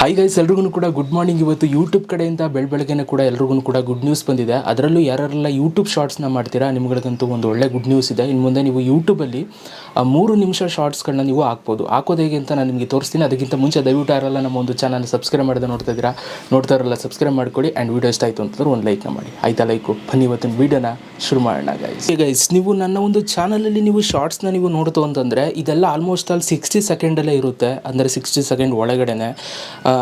Hi guys ಎಲ್ರಿಗೂ ಕೂಡ good morning ಇವತ್ತು ಯೂಟ್ಯೂಬ್ ಕಡೆಯಿಂದ ಬೆಳ ಕೂಡ ಎಲ್ರಿಗೂ ಕೂಡ ಗುಡ್ ನ್ಯೂಸ್ ಬಂದಿದೆ. ಅದರಲ್ಲೂ ಯಾರೆಲ್ಲ ಯೂಟ್ಯೂಬ್ ಶಾರ್ಟ್ಸ್ನ ಮಾಡ್ತೀರಾ, ನಿಮ್ಗಳಿಗಂತೂ ಒಂದು ಒಳ್ಳೆ ಗುಡ್ ನ್ಯೂಸ್ ಇದೆ. ಇನ್ನು ಮುಂದೆ ನೀವು ಯೂಟ್ಯೂಬಲ್ಲಿ ಮೂರು ನಿಮಿಷ ಶಾರ್ಟ್ಸ್ಗಳನ್ನ ನೀವು ಹಾಕ್ಬೋದು. ಹಾಕೋದು ಹೇಗೆ ಅಂತ ನಾನು ನಿಮಗೆ ತೋರಿಸ್ತೀನಿ. ಅದಕ್ಕಿಂತ ಮುಂಚೆ ದಯವಿಟ್ಟು ಯಾರೆಲ್ಲ ನಮ್ಮ ಒಂದು ಚಾನಲ್ ಸಬ್ಸ್ಕ್ರೈಬ್ ಮಾಡಿದ ನೋಡ್ತಾ ಇದ್ದೀರಾ, ನೋಡ್ತಾ ಇರಲ್ಲ ಸಬ್ಸ್ಕ್ರೈಬ್ ಮಾಡ್ಕೊಳ್ಳಿ ಆ್ಯಂಡ್ ವೀಡಿಯೋ ಇಷ್ಟ ಆಯಿತು ಅಂತಂದ್ರೆ ಒಂದು ಲೈಕ್ನ ಮಾಡಿ. ಆಯ್ತಾ ಲೈಕು ಬನ್ನಿ ಇವತ್ತಿನ ವೀಡಿಯೋನ ಶುರು ಮಾಡೋಣ ಗೈಸ್ ಗೈಸ್ ನೀವು ನನ್ನ ಒಂದು ಚಾನಲಲ್ಲಿ ನೀವು ಶಾರ್ಟ್ಸ್ನ ನೀವು ನೋಡ್ತು ಅಂತಂದರೆ ಇದೆಲ್ಲ ಆಲ್ಮೋಸ್ಟ್ ಅಲ್ಲಿ ಸಿಕ್ಸ್ಟಿ ಸೆಕೆಂಡಲ್ಲೇ ಇರುತ್ತೆ, ಅಂದರೆ ಸಿಕ್ಸ್ಟಿ ಸೆಕೆಂಡ್ ಒಳಗಡೆನೆ.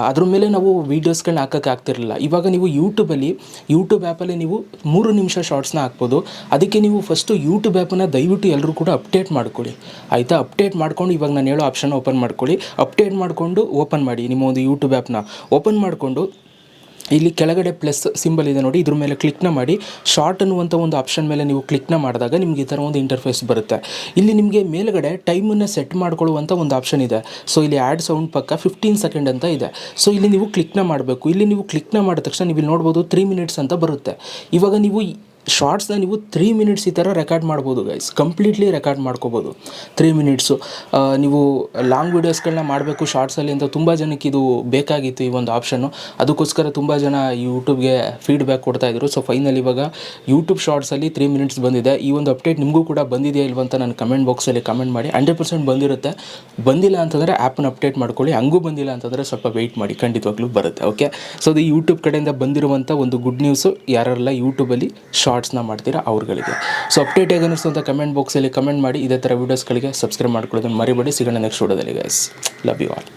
ಅದ್ರ ಮೇಲೆ ನಾವು ವೀಡಿಯೋಸ್ಗಳನ್ನ ಹಾಕಕ್ಕೆ ಆಗ್ತಿರಲಿಲ್ಲ. ಇವಾಗ ನೀವು ಯೂಟ್ಯೂಬಲ್ಲಿ ಯೂಟ್ಯೂಬ್ ಆ್ಯಪಲ್ಲಿ ನೀವು ಮೂರು ನಿಮಿಷ ಶಾರ್ಟ್ಸ್ನ ಹಾಕ್ಬೋದು. ಅದಕ್ಕೆ ನೀವು ಫಸ್ಟು ಯೂಟ್ಯೂಬ್ ಆ್ಯಪನ್ನು ದಯವಿಟ್ಟು ಎಲ್ಲರೂ ಕೂಡ ಅಪ್ಡೇಟ್ ಮಾಡ್ಕೊಳ್ಳಿ. ಆಯಿತಾ? ಅಪ್ಡೇಟ್ ಮಾಡ್ಕೊಂಡು ಇವಾಗ ನಾನು ಹೇಳೋ ಆಪ್ಷನ್ ಓಪನ್ ಮಾಡ್ಕೊಳ್ಳಿ. ಅಪ್ಡೇಟ್ ಮಾಡಿಕೊಂಡು ಓಪನ್ ಮಾಡಿ ನಿಮ್ಮ ಒಂದು ಯೂಟ್ಯೂಬ್ ಆ್ಯಪ್ನ ಓಪನ್ ಮಾಡಿಕೊಂಡು ಇಲ್ಲಿ ಕೆಳಗಡೆ ಪ್ಲಸ್ ಸಿಂಬಲ್ ಇದೆ ನೋಡಿ. ಇದ್ರ ಮೇಲೆ ಕ್ಲಿಕ್ನ ಮಾಡಿ. ಶಾರ್ಟ್ ಅನ್ನುವಂಥ ಒಂದು ಆಪ್ಷನ್ ಮೇಲೆ ನೀವು ಕ್ಲಿಕ್ನ ಮಾಡಿದಾಗ ನಿಮಗೆ ಈ ಥರ ಒಂದು ಇಂಟರ್ಫೇಸ್ ಬರುತ್ತೆ. ಇಲ್ಲಿ ನಿಮಗೆ ಮೇಲ್ಗಡೆ ಟೈಮನ್ನು ಸೆಟ್ ಮಾಡ್ಕೊಳ್ಳುವಂಥ ಒಂದು ಆಪ್ಷನ್ ಇದೆ. ಸೊ ಇಲ್ಲಿ ಆ್ಯಡ್ ಸೌಂಡ್ ಪಕ್ಕ ಫಿಫ್ಟೀನ್ ಸೆಕೆಂಡ್ ಅಂತ ಇದೆ. ಸೊ ಇಲ್ಲಿ ನೀವು ಕ್ಲಿಕ್ನ ಮಾಡಬೇಕು. ಇಲ್ಲಿ ನೀವು ಕ್ಲಿಕ್ನ ಮಾಡಿದ ತಕ್ಷಣ ನೀವು ಇಲ್ಲಿ ನೋಡ್ಬೋದು ತ್ರೀ ಮಿನಿಟ್ಸ್ ಅಂತ ಬರುತ್ತೆ. ಇವಾಗ ನೀವು ಶಾರ್ಟ್ಸ್ನ ನೀವು ತ್ರೀ ಮಿನಿಟ್ಸ್ ಈ ಥರ ರೆಕಾರ್ಡ್ ಮಾಡ್ಬೋದು ಗೈಸ್ ಕಂಪ್ಲೀಟ್ಲಿ ರೆಕಾರ್ಡ್ ಮಾಡ್ಕೋಬೋದು. ತ್ರೀ ಮಿನಿಟ್ಸು ನೀವು ಲಾಂಗ್ ವೀಡಿಯೋಸ್ಗಳನ್ನ ಮಾಡಬೇಕು ಶಾರ್ಟ್ಸಲ್ಲಿ ಅಂತ ತುಂಬ ಜನಕ್ಕೆ ಇದು ಬೇಕಾಗಿತ್ತು ಈ ಒಂದು ಆಪ್ಷನ್ನು ಅದಕ್ಕೋಸ್ಕರ ತುಂಬ ಜನ ಯೂಟ್ಯೂಬ್ಗೆ ಫೀಡ್ಬ್ಯಾಕ್ ಕೊಡ್ತಾಯಿದ್ರು ಸೊ ಫೈನಲ್ ಇವಾಗ ಯೂಟ್ಯೂಬ್ ಶಾರ್ಟ್ಸಲ್ಲಿ ತ್ರೀ ಮಿನಿಟ್ಸ್ ಬಂದಿದೆ. ಈ ಒಂದು ಅಪ್ಡೇಟ್ ನಿಮಗೂ ಕೂಡ ಬಂದಿದೆಯಾ ಇಲ್ವಂತ ನಾನು ಕಮೆಂಟ್ ಬಾಕ್ಸಲ್ಲಿ ಕಮೆಂಟ್ ಮಾಡಿ. ಹಂಡ್ರೆಡ್ ಪರ್ಸೆಂಟ್ ಬಂದಿರುತ್ತೆ. ಬಂದಿಲ್ಲ ಅಂತಂದರೆ ಆ್ಯಪನ್ನ ಅಪ್ಡೇಟ್ ಮಾಡ್ಕೊಳ್ಳಿ. ಹಂಗೂ ಬಂದಿಲ್ಲ ಅಂತಂದರೆ ಸ್ವಲ್ಪ ವೆಯ್ಟ್ ಮಾಡಿ. ಖಂಡಿತವಾಗ್ಲೂ ಬರುತ್ತೆ. ಓಕೆ ಸೊ ಅದು ಯೂಟ್ಯೂಬ್ ಕಡೆಯಿಂದ ಬಂದಿರುವಂಥ ಒಂದು ಗುಡ್ ನ್ಯೂಸು ಯಾರೆಲ್ಲ ಯೂಟ್ಯೂಬಲ್ಲಿ ಶಾರ್ಟ್ಸ್ನ ಮಾಡ್ತೀರಾ ಅವ್ರುಗಳಿಗೆ. ಸೊ ಅಪ್ಡೇಟ್ ಹೇಗೆ ಅನ್ನಿಸ್ತು ಕಮೆಂಟ್ ಬಾಕ್ಸಲ್ಲಿ ಕಮೆಂಟ್ ಮಾಡಿ, ಇದೇ ಥರ ವೀಡಿಯೋಸ್ಗಳಿಗೆ ಸಬ್ಸ್ಕ್ರೈಬ್ ಮಾಡ್ಕೊಳ್ಳೋದನ್ನು ಮರಿಬೇಡಿ. ಸಿಗೋಣ ನೆಕ್ಸ್ಟ್ ವಿಡಿಯೋದಲ್ಲಿ ಗೈಸ್ ಲವ್ ಯು ಆಲ್